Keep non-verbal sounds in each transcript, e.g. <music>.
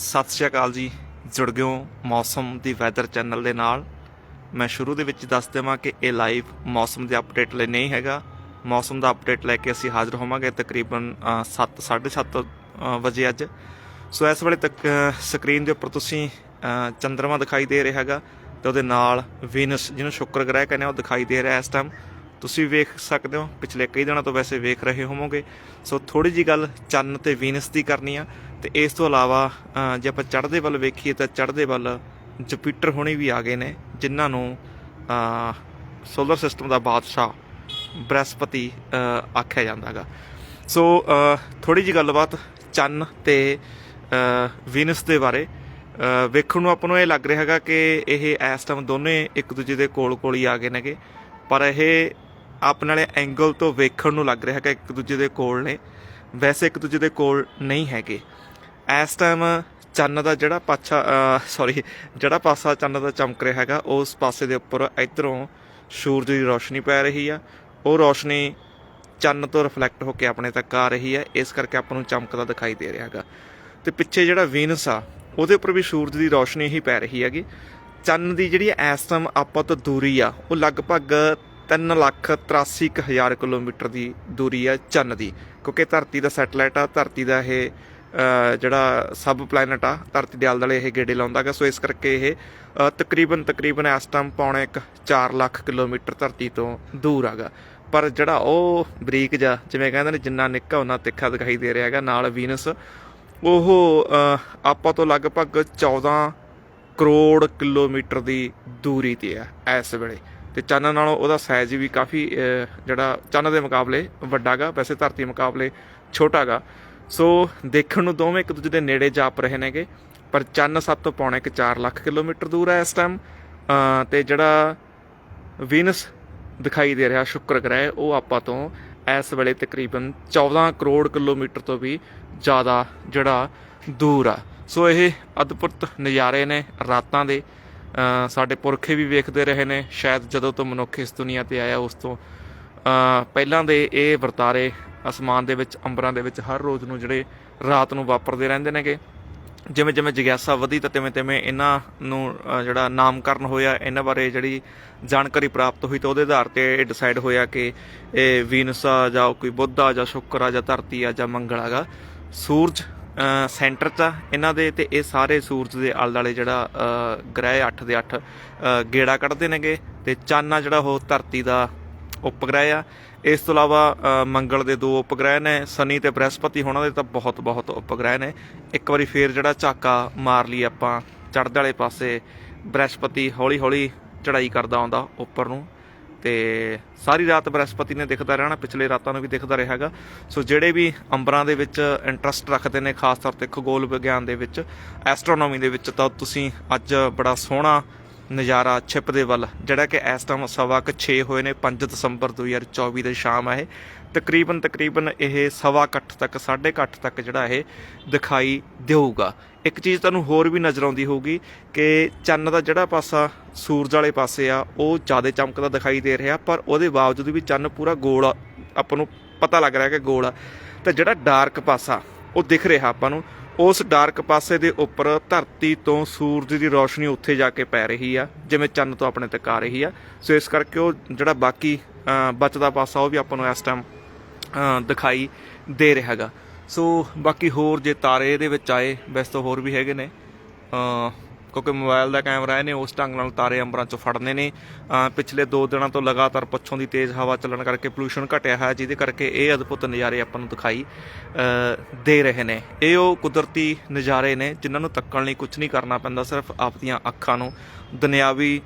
ਸਤਿ ਸ਼੍ਰੀ ਅਕਾਲ ਜੀ। ਜੁੜ ਗਿਓ ਮੌਸਮ ਦੀ ਵੈਦਰ ਚੈਨਲ ਦੇ ਨਾਲ। ਮੈਂ ਸ਼ੁਰੂ ਦੇ ਵਿੱਚ ਦੱਸ ਦੇਵਾਂ ਕਿ ਇਹ ਲਾਈਵ ਮੌਸਮ ਦੇ ਅਪਡੇਟ ਲਈ ਨਹੀਂ ਹੈਗਾ। ਮੌਸਮ ਦਾ ਅਪਡੇਟ ਲੈ ਕੇ ਅਸੀਂ ਹਾਜ਼ਰ ਹੋਵਾਂਗੇ ਤਕਰੀਬਨ 7 7:30 ਵਜੇ ਅੱਜ। ਸੋ ਇਸ ਵੇਲੇ ਤੱਕ ਸਕਰੀਨ ਦੇ ਉੱਪਰ ਤੁਸੀਂ ਅ, ਚੰਦਰਮਾ ਦਿਖਾਈ ਦੇ ਰਿਹਾ ਹੈਗਾ ਤੇ ਉਹਦੇ ਨਾਲ ਵੀਨਸ ਜਿਹਨੂੰ ਸ਼ੁੱਕਰ ਗ੍ਰਹਿ ਕਹਿੰਦੇ ਆ ਉਹ ਦਿਖਾਈ ਦੇ ਰਿਹਾ ਇਸ ਟਾਈਮ ਤੁਸੀਂ ਵੇਖ ਸਕਦੇ ਹੋ ਪਿਛਲੇ ਕਈ ਦਿਨਾਂ ਤੋਂ ਵੈਸੇ ਵੇਖ ਰਹੇ ਹੋਵੋਗੇ। ਸੋ ਥੋੜੀ ਜੀ ਗੱਲ ਚੰਨ ਤੇ ਵੀਨਸ ਦੀ ਕਰਨੀ ਆ। ਤੇ ਇਸ ਤੋਂ ਇਲਾਵਾ ਜੇ ਆਪਾਂ ਚੜ੍ਹਦੇ ਵੱਲ ਵੇਖੀਏ ਤਾਂ ਚੜ੍ਹਦੇ ਵੱਲ ਜੁਪੀਟਰ ਹੋਣੀ ਵੀ ਆ ਗਏ ਨੇ, ਜਿਨ੍ਹਾਂ ਨੂੰ ਸੋਲਰ ਸਿਸਟਮ ਦਾ ਬਾਦਸ਼ਾਹ ਬ੍ਰਹਸਪਤੀ ਆਖਿਆ ਜਾਂਦਾ ਹੈਗਾ ਸੋ ਥੋੜੀ ਜੀ ਗੱਲਬਾਤ ਚੰਨ ਤੇ ਵੀਨਸ ਦੇ ਬਾਰੇ। ਵੇਖਣ ਨੂੰ ਆਪਾਂ ਨੂੰ ਇਹ ਲੱਗ ਰਿਹਾ ਹੈਗਾ ਕਿ ਇਹ ਇਸ ਟਾਈਮ ਦੋਨੇ ਇੱਕ ਦੂਜੇ ਦੇ ਕੋਲ ਕੋਲ ਹੀ ਆ ਗਏ ਨੇਗੇ। ਪਰ ਇਹ ਆਪਣੇ ਵਾਲੇ ਐਂਗਲ ਤੋਂ ਵੇਖਣ ਨੂੰ ਲੱਗ ਰਿਹਾ ਹੈਗਾ ਇੱਕ ਦੂਜੇ ਦੇ ਕੋਲ ਨੇ। ਵੈਸੇ ਇੱਕ ਦੂਜੇ ਦੇ ਕੋਲ ਨਹੀਂ ਹੈਗੇ। ਇਸ ਟਾਈਮ ਚੰਨ ਦਾ ਜਿਹੜਾ ਪਾਛਾ ਸੌਰੀ ਜਿਹੜਾ ਪਾਸਾ ਚੰਨ ਦਾ ਚਮਕ ਰਿਹਾ ਹੈਗਾ ਉਸ ਪਾਸੇ ਦੇ ਉੱਪਰ ਇਧਰੋਂ ਸੂਰਜ ਦੀ ਰੋਸ਼ਨੀ ਪੈ ਰਹੀ ਆ। ਉਹ ਰੋਸ਼ਨੀ ਚੰਨ ਤੋਂ ਰਿਫਲੈਕਟ ਹੋ ਕੇ ਆਪਣੇ ਤੱਕ ਆ ਰਹੀ ਹੈ ਇਸ ਕਰਕੇ ਆਪਾਂ ਨੂੰ ਚਮਕਦਾ ਦਿਖਾਈ ਦੇ ਰਿਹਾ ਹੈਗਾ। ਤੇ ਪਿੱਛੇ ਜਿਹੜਾ ਵੀਨਸ ਆ, ਉਹਦੇ ਉੱਪਰ ਵੀ ਸੂਰਜ ਦੀ ਰੋਸ਼ਨੀ ਹੀ ਪੈ ਰਹੀ ਹੈਗੀ। ਚੰਨ ਦੀ ਜਿਹੜੀ ਇਸ ਟਾਈਮ ਆਪਾਂ ਤੋਂ ਦੂਰੀ ਆ, ਉਹ ਲਗਭਗ 3 ਲੱਖ 83 ਕੁ ਹਜ਼ਾਰ ਕਿਲੋਮੀਟਰ ਦੀ ਦੂਰੀ ਆ ਚੰਨ ਦੀ। ਕਿਉਂਕਿ ਧਰਤੀ ਦਾ ਸੈਟਲਾਈਟ ਆ, ਧਰਤੀ ਦਾ ਇਹ ਜਿਹੜਾ ਸਬ ਪਲੈਨਟ ਆ, ਧਰਤੀ ਦੇ ਆਲੇ ਦੁਆਲੇ ਇਹ ਗੇੜੇ ਲਾਉਂਦਾਗਾ ਸੋ ਇਸ ਕਰਕੇ ਇਹ ਤਕਰੀਬਨ ਤਕਰੀਬਨ ਇਸ ਟਾਈਮ ਪੌਣੇ ਇੱਕ 4 ਲੱਖ ਕਿਲੋਮੀਟਰ ਧਰਤੀ ਤੋਂ ਦੂਰ ਹੈਗਾ ਪਰ ਜਿਹੜਾ ਉਹ ਬਰੀਕ ਜਾ ਜਿਵੇਂ ਕਹਿੰਦੇ ਨੇ, ਜਿੰਨਾ ਨਿੱਕਾ ਉਹਨਾਂ ਤਿੱਖਾ ਦਿਖਾਈ ਦੇ ਰਿਹਾ ਹੈਗਾ। ਨਾਲ ਵੀਨਸ ਉਹ ਆਪਾਂ ਤੋਂ ਲਗਭਗ 14 ਕਰੋੜ ਕਿਲੋਮੀਟਰ ਦੀ ਦੂਰੀ ਤੇ ਆ ਇਸ ਵੇਲੇ। ਤੇ ਚੰਨ ਨਾਲੋਂ ਉਹਦਾ ਸਾਈਜ਼ ਵੀ ਕਾਫੀ ਜਿਹੜਾ ਚੰਨ ਦੇ ਮੁਕਾਬਲੇ ਵੱਡਾਗਾ ਵੈਸੇ ਧਰਤੀ ਮੁਕਾਬਲੇ ਛੋਟਾਗਾ ਸੋ ਦੇਖਣ ਨੂੰ ਦੋਵੇਂ ਇੱਕ ਦੂਜੇ ਦੇ ਨੇੜੇ ਜਾਪ ਰਹੇ ਨੇਗੇ, ਪਰ ਚੰਨ ਸਭ ਤੋਂ ਪੌਣੇ ਕਿ 4 ਲੱਖ ਕਿਲੋਮੀਟਰ ਦੂਰ ਹੈ ਇਸ ਟਾਈਮ ਤੇ ਜਿਹੜਾ ਵੀਨਸ ਦਿਖਾਈ ਦੇ ਰਿਹਾ ਸ਼ੁੱਕਰ ਗ੍ਰਹਿ, ਉਹ ਆਪਾਂ ਤੋਂ ਇਸ ਵੇਲੇ ਤਕਰੀਬਨ 14 ਕਰੋੜ ਕਿਲੋਮੀਟਰ ਤੋਂ ਵੀ ਜ਼ਿਆਦਾ ਜਿਹੜਾ ਦੂਰ ਆ। ਸੋ ਇਹ ਅਦਭੁਤ ਨਜ਼ਾਰੇ ਨੇ ਰਾਤਾਂ ਦੇ ਸਾਡੇ ਪੁਰਖੇ ਵੀ ਵੇਖਦੇ ਰਹੇ ਨੇ, ਸ਼ਾਇਦ ਜਦੋਂ ਤੋਂ ਮਨੁੱਖ ਇਸ ਦੁਨੀਆ ਤੇ ਆਇਆ, ਉਸ ਤੋਂ ਪਹਿਲਾਂ ਦੇ ਇਹ ਵਰਤਾਰੇ ਅਸਮਾਨ ਦੇ ਵਿੱਚ, ਅੰਬਰਾਂ ਦੇ ਵਿੱਚ ਹਰ ਰੋਜ਼ ਨੂੰ ਜਿਹੜੇ ਰਾਤ ਨੂੰ ਵਾਪਰਦੇ ਰਹਿੰਦੇ ਨੇਗੇ। ਜਿਵੇਂ ਜਿਵੇਂ ਜਿਗਿਆਸਾ ਵਧੀ ਤਾਂ ਤਿਵੇਂ ਤਿਵੇਂ ਇਹਨਾਂ ਨੂੰ ਜਿਹੜਾ ਨਾਮਕਰਨ ਹੋਇਆ, ਇਹਨਾਂ ਬਾਰੇ ਜਿਹੜੀ ਜਾਣਕਾਰੀ ਪ੍ਰਾਪਤ ਹੋਈ ਤਾਂ ਉਹਦੇ ਆਧਾਰ ਤੇ ਇਹ ਡਿਸਾਈਡ ਹੋਇਆ ਕਿ ਇਹ ਵੀਨਸ ਆ ਜਾਂ ਕੋਈ ਬੁੱਧ ਆ ਜਾਂ ਸ਼ੁੱਕਰ ਆ ਜਾਂ ਧਰਤੀ ਆ ਜਾਂ ਮੰਗਲ ਆਗਾ। ਸੂਰਜ ਸੈਂਟਰ 'ਚ ਆ ਇਹਨਾਂ ਦੇ ਤੇ ਇਹ ਸਾਰੇ ਸੂਰਜ ਦੇ ਆਲੇ ਦੁਆਲੇ ਜਿਹੜਾ ਗ੍ਰਹਿ 8 ਦੇ 8 ਗੇੜਾ ਕੱਢਦੇ ਨੇਗੇ ਤੇ ਚੰਨ ਜਿਹੜਾ ਉਹ ਧਰਤੀ ਦਾ ਉਪਗ੍ਰਹਿ ਆ। ਇਸ ਤੋਂ ਇਲਾਵਾ ਮੰਗਲ ਦੇ ਦੋ ਉਪਗ੍ਰਹਿ ਨੇ, ਸ਼ਨੀ ਤੇ ਬ੍ਰਹਸਪਤੀ ਉਹਨਾਂ ਦੇ ਤਾਂ ਬਹੁਤ ਬਹੁਤ ਉਪਗ੍ਰਹਿ ਨੇ। ਇੱਕ ਵਾਰੀ ਫੇਰ ਜਿਹੜਾ ਝਾਕਾ ਮਾਰ ਲਈ ਆਪਾਂ, ਚੜ੍ਹਦੇ ਵਾਲੇ ਪਾਸੇ, ਬ੍ਰਹਸਪਤੀ ਹੌਲੀ ਹੌਲੀ ਚੜ੍ਹਾਈ ਕਰਦਾ ਆਉਂਦਾ ਉੱਪਰ ਨੂੰ। ਤੇ ਸਾਰੀ ਰਾਤ ਬ੍ਰਹਸਪਤੀ ਨੇ ਦਿਖਦਾ ਰਹਿਣਾ, ਪਿਛਲੇ ਰਾਤਾਂ ਨੂੰ ਵੀ ਦਿਖਦਾ ਰਿਹਾ ਹੈਗਾ। ਸੋ ਜਿਹੜੇ ਵੀ ਅੰਬਰਾਂ ਦੇ ਵਿੱਚ ਇੰਟਰਸਟ ਰੱਖਦੇ ਨੇ, ਖਾਸ ਤੌਰ ਤੇ ਖਗੋਲ ਵਿਗਿਆਨ ਦੇ ਵਿੱਚ ਐਸਟਰੋਨੋਮੀ ਦੇ ਵਿੱਚ, ਤਾਂ ਤੁਸੀਂ ਅੱਜ ਬੜਾ ਸੋਹਣਾ ਨਜ਼ਾਰਾ ਛਿਪ ਦੇ ਵੱਲ, ਜਿਹੜਾ ਕਿ ਇਸ ਟਾਈਮ ਸਵਾ ਕੁ 6 ਹੋਏ ਨੇ 5 ਦਸੰਬਰ 2024 ਦੇ ਸ਼ਾਮ ਆ ਇਹ। ਤਕਰੀਬਨ ਤਕਰੀਬਨ ਇਹ ਸਵਾ ਕੁ ਤੱਕ, ਸਾਢੇ ਕੁ ਅੱਠ ਤੱਕ ਜਿਹੜਾ ਇਹ ਦਿਖਾਈ ਦੇਊਗਾ। ਇੱਕ ਚੀਜ਼ ਤੁਹਾਨੂੰ ਹੋਰ ਵੀ ਨਜ਼ਰ ਆਉਂਦੀ ਹੋਊਗੀ ਕਿ ਚੰਨ ਦਾ ਜਿਹੜਾ ਪਾਸਾ ਸੂਰਜ ਵਾਲੇ ਪਾਸੇ ਆ, ਉਹ ਜ਼ਿਆਦਾ ਚਮਕਦਾ ਦਿਖਾਈ ਦੇ ਰਿਹਾ, ਪਰ ਉਹਦੇ ਬਾਵਜੂਦ ਵੀ ਚੰਨ ਪੂਰਾ ਗੋਲ ਆ, ਆਪਾਂ ਨੂੰ ਪਤਾ ਲੱਗ ਰਿਹਾ ਕਿ ਗੋਲ ਆ। ਤਾਂ ਜਿਹੜਾ ਡਾਰਕ ਪਾਸਾ, ਉਹ ਦਿਖ ਰਿਹਾ ਆਪਾਂ ਨੂੰ। ਉਸ ਡਾਰਕ ਪਾਸੇ ਦੇ ਉੱਪਰ ਧਰਤੀ ਤੋਂ ਸੂਰਜ ਦੀ ਰੋਸ਼ਨੀ ਉੱਥੇ ਜਾ ਕੇ ਪੈ ਰਹੀ ਆ, ਜਿਵੇਂ ਚੰਨ ਤੋਂ ਆਪਣੇ ਤੱਕ ਆ ਰਹੀ ਆ। ਸੋ ਇਸ ਕਰਕੇ ਉਹ ਜਿਹੜਾ ਬਾਕੀ ਬਚਦਾ ਪਾਸਾ ਉਹ ਵੀ ਆਪਾਂ ਨੂੰ ਇਸ ਟਾਈਮ ਦਿਖਾਈ ਦੇ ਰਿਹਾ ਹੈਗਾ। ਸੋ ਬਾਕੀ ਹੋਰ ਜੇ ਤਾਰੇ ਇਹਦੇ ਵਿੱਚ ਆਏ, ਵੈਸੇ ਤਾਂ ਹੋਰ ਵੀ ਹੈਗੇ ਨੇ। ਕਿਉਂਕਿ ਮੋਬਾਈਲ ਦਾ ਕੈਮਰਾ ਇਹਨੇ ਉਸ ਢੰਗ ਨਾਲ ਤਾਰੇ ਅੰਬਰਾਂ ਚੋਂ ਫੜਨੇ ਨੇ। ਪਿਛਲੇ 2 ਦਿਨਾਂ ਤੋਂ ਲਗਾਤਾਰ ਪੱਛੋਂ ਦੀ ਤੇਜ਼ ਹਵਾ ਚੱਲਣ ਕਰਕੇ ਪੋਲੂਸ਼ਨ ਘਟਿਆ ਹੈ, ਜਿਹਦੇ ਕਰਕੇ ਇਹ ਅਦਭੁਤ ਨਜ਼ਾਰੇ ਆਪਾਂ ਨੂੰ ਦਿਖਾਈ ਦੇ ਰਹੇ ਨੇ। ਇਹ ਉਹ ਕੁਦਰਤੀ ਨਜ਼ਾਰੇ ਨੇ ਜਿਨ੍ਹਾਂ ਨੂੰ ਤੱਕਣ ਲਈ ਕੁਝ ਨਹੀਂ ਕਰਨਾ ਪੈਂਦਾ, ਸਿਰਫ ਆਪਦੀਆਂ ਅੱਖਾਂ ਨੂੰ ਦੁਨਿਆਵੀ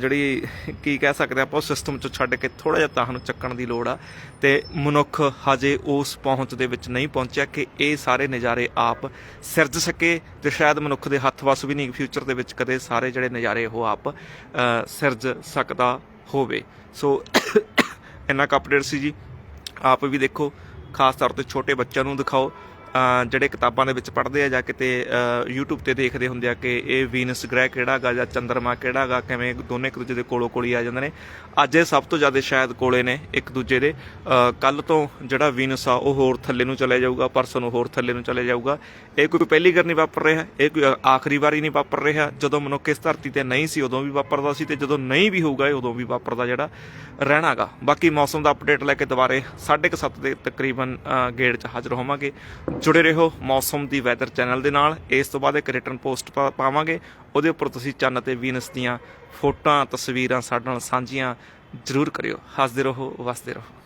ਜਿਹੜੀ ਕੀ ਕਹਿ ਸਕਦੇ ਆਪਾਂ ਉਹ ਸਿਸਟਮ ਚੋਂ ਛੱਡ ਕੇ ਥੋੜਾ ਜਿਹਾ ਤਾਂ ਨੂੰ ਚੱਕਣ ਦੀ ਲੋੜ ਆ ਤੇ ਮਨੁੱਖ ਹਜੇ ਉਸ ਪਹੁੰਚ ਦੇ ਵਿੱਚ ਨਹੀਂ ਪਹੁੰਚਿਆ ਕਿ ਇਹ ਸਾਰੇ ਨਜ਼ਾਰੇ ਆਪ ਸਿਰਜ ਸਕੇ ਤੇ ਸ਼ਾਇਦ ਮਨੁੱਖ ਦੇ ਹੱਥ ਵੱਸ ਵੀ ਨਹੀਂ ਫਿਊਚਰ ਦੇ ਵਿੱਚ ਕਦੇ ਸਾਰੇ ਜਿਹੜੇ ਨਜ਼ਾਰੇ ਉਹ ਆਪ ਸਿਰਜ ਸਕਦਾ ਹੋਵੇ। ਸੋ <coughs> ਇੰਨਾ ਕੁ ਅਪਡੇਟ ਸੀ ਜੀ। ਆਪ ਵੀ ਦੇਖੋ, ਖਾਸ ਤੌਰ ਤੇ ਛੋਟੇ ਬੱਚਿਆਂ ਨੂੰ ਦਿਖਾਓ। ਜਿਹੜੇ ਕਿਤਾਬਾਂ ਦੇ ਵਿੱਚ ਪੜ੍ਹਦੇ ਆ ਜਾਂ ਕਿਤੇ, ਅਹ, YouTube ਤੇ ਦੇਖਦੇ ਹੁੰਦੇ ਆ ਕਿ ਇਹ ਵੀਨਸ ਗ੍ਰਹਿ ਕਿਹੜਾ ਗਾ ਜਾਂ ਚੰਦਰਮਾ ਕਿਹੜਾ ਹੈਗਾ ਕਿਵੇਂ ਦੋਨੇ ਇੱਕ ਦੂਜੇ ਦੇ ਕੋਲੋਂ ਕੋਲੀ ਆ ਜਾਂਦੇ ਨੇ। ਅੱਜ ਇਹ ਸਭ ਤੋਂ ਜ਼ਿਆਦਾ ਸ਼ਾਇਦ ਕੋਲੇ ਨੇ ਇੱਕ ਦੂਜੇ ਦੇ। ਕੱਲ ਤੋਂ ਜਿਹੜਾ ਵੀਨਸ ਆ, ਉਹ ਹੋਰ ਥੱਲੇ ਨੂੰ ਚਲੇ ਜਾਊਗਾ, ਪਰਸੋਂ ਨੂੰ ਹੋਰ ਥੱਲੇ ਨੂੰ ਚਲੇ ਜਾਊਗਾ। ਇਹ ਕੋਈ ਪਹਿਲੀ ਵਾਰ ਨਹੀਂ ਵਾਪਰ ਰਿਹਾ, ਇਹ ਕੋਈ ਆਖਰੀ ਵਾਰੀ ਨਹੀਂ ਵਾਪਰ ਰਿਹਾ। ਜਦੋਂ ਮਨੁੱਖ ਇਸ ਧਰਤੀ ਤੇ ਨਹੀਂ ਸੀ, ਉਦੋਂ ਵੀ ਵਾਪਰਦਾ ਸੀ ਤੇ ਜਦੋਂ ਨਹੀਂ ਵੀ ਹੋਊਗਾ, ਇਹ ਉਦੋਂ ਵੀ ਵਾਪਰਦਾ ਜਿਹੜਾ ਰਹਿਣਾਗਾ ਬਾਕੀ ਮੌਸਮ ਦਾ ਅਪਡੇਟ ਲੈ ਕੇ ਦੁਬਾਰੇ 7:30 ਦੇ ਤਕਰੀਬਨ ਗੇੜ 'ਚ ਹਾਜ਼ਰ ਹੋਵਾਂਗੇ। ਜੁੜੇ ਰਹੋ ਮੌਸਮ ਦੀ ਵੈਦਰ ਚੈਨਲ ਦੇ ਨਾਲ। ਇਸ ਤੋਂ ਬਾਅਦ ਇੱਕ ਰਿਟਰਨ ਪੋਸਟ ਪਾਵਾਂਗੇ। ਉਹਦੇ ਉੱਪਰ ਤੁਸੀਂ ਚੰਨ ਤੇ ਵੀਨਸ ਦੀਆਂ ਫੋਟੋਆਂ, ਤਸਵੀਰਾਂ ਸਾਡੇ ਨਾਲ ਸਾਂਝੀਆਂ ਜ਼ਰੂਰ ਕਰਿਓ। ਹੱਸਦੇ ਰਹੋ, ਵਸਦੇ ਰਹੋ।